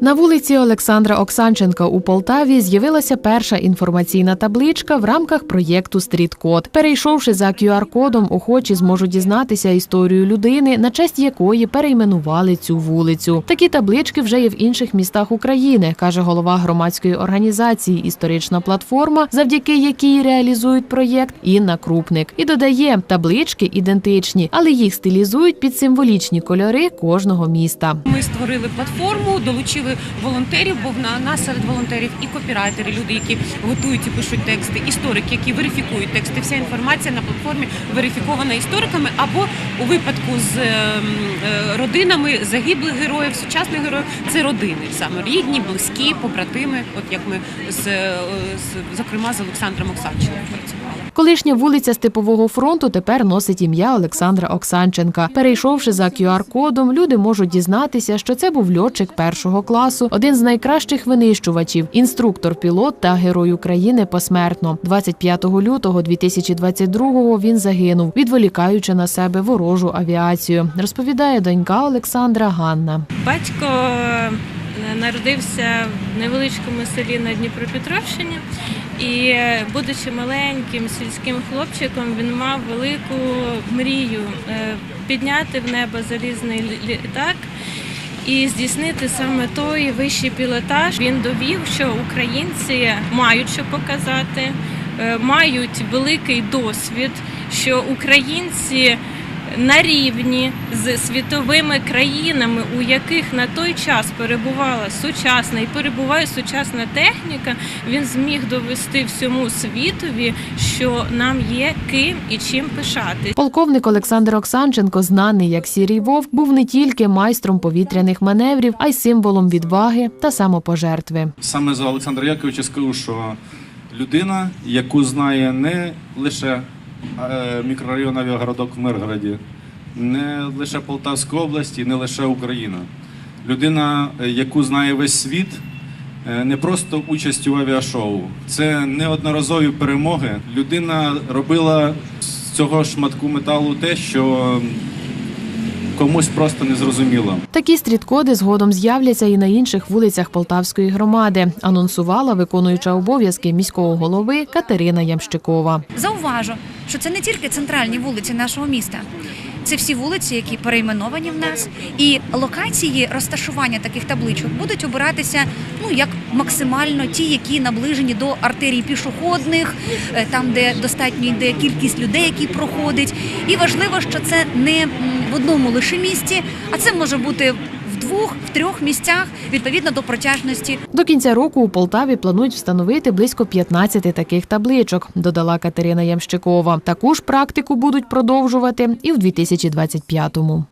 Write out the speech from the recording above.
На вулиці Олександра Оксанченка у Полтаві з'явилася перша інформаційна табличка в рамках проєкту Стріткод. Перейшовши за QR-кодом, охочі зможуть дізнатися історію людини, на честь якої перейменували цю вулицю. Такі таблички вже є в інших містах України, каже голова громадської організації Історична платформа, завдяки якій реалізують проєкт Інна Крупник. І додає, таблички ідентичні, але їх стилізують під символічні кольори кожного міста. Ми створили платформу, долучили волонтерів, бо в нас серед волонтерів і копірайтери, люди, які готують і пишуть тексти, історики, які верифікують тексти. Вся інформація на платформі верифікована істориками або у випадку з ем, е, родинами загиблих героїв, сучасних героїв. Це родини саме рідні, близькі, побратими. От як ми з, е, з зокрема з Олександром Оксанченком працювали. Колишня вулиця Степового фронту тепер носить ім'я Олександра Оксанченка. Перейшовши за QR-кодом, люди можуть дізнатися, що це був льотчик першого класу, один з найкращих винищувачів, інструктор-пілот та герой України посмертно. 25 лютого 2022-го він загинув, відволікаючи на себе ворожу авіацію. Розповідає донька Олександра Ганна. Батько е, народився в невеличкому селі на Дніпропетровщині, і, е, будучи маленьким сільським хлопчиком, він мав велику мрію е, підняти в небо залізний літак. І здійснити саме той вищий пілотаж він довів, що українці мають що показати, мають великий досвід, що українці на рівні з світовими країнами, у яких на той час перебувала сучасна і перебуває сучасна техніка, він зміг довести всьому світові, що нам є ким і чим пишати. Полковник Олександр Оксанченко, знаний як сірій вовк, був не тільки майстром повітряних маневрів, а й символом відваги та самопожертви. Саме за Олександра Яковича скажу, що людина, яку знає не лише мікрорайон авіагородок в Миргороді, не лише Полтавська область і не лише Україна. Людина, е, яку знає весь світ, е, не просто участь у авіашоу. Це неодноразові перемоги. Людина робила з цього шматку металу те, що комусь просто не зрозуміло. Такі стріткоди згодом з'являться і на інших вулицях Полтавської громади. Анонсувала виконуюча обов'язки міського голови Катерина Ямщикова. Зауважу, що це не тільки центральні вулиці нашого міста. Це всі вулиці, які перейменовані в нас, і локації розташування таких табличок будуть обиратися ну як максимально ті, які наближені до артерій пішохідних, е, там де достатньо йде кількість людей, які проходять. І важливо, що це не в одному лише місті, а це може бути двох, в трьох місцях відповідно до протяжності До кінця року у Полтаві планують встановити близько 15 таких табличок, додала Катерина Ямщикова. Таку ж практику будуть продовжувати і в 2025-му.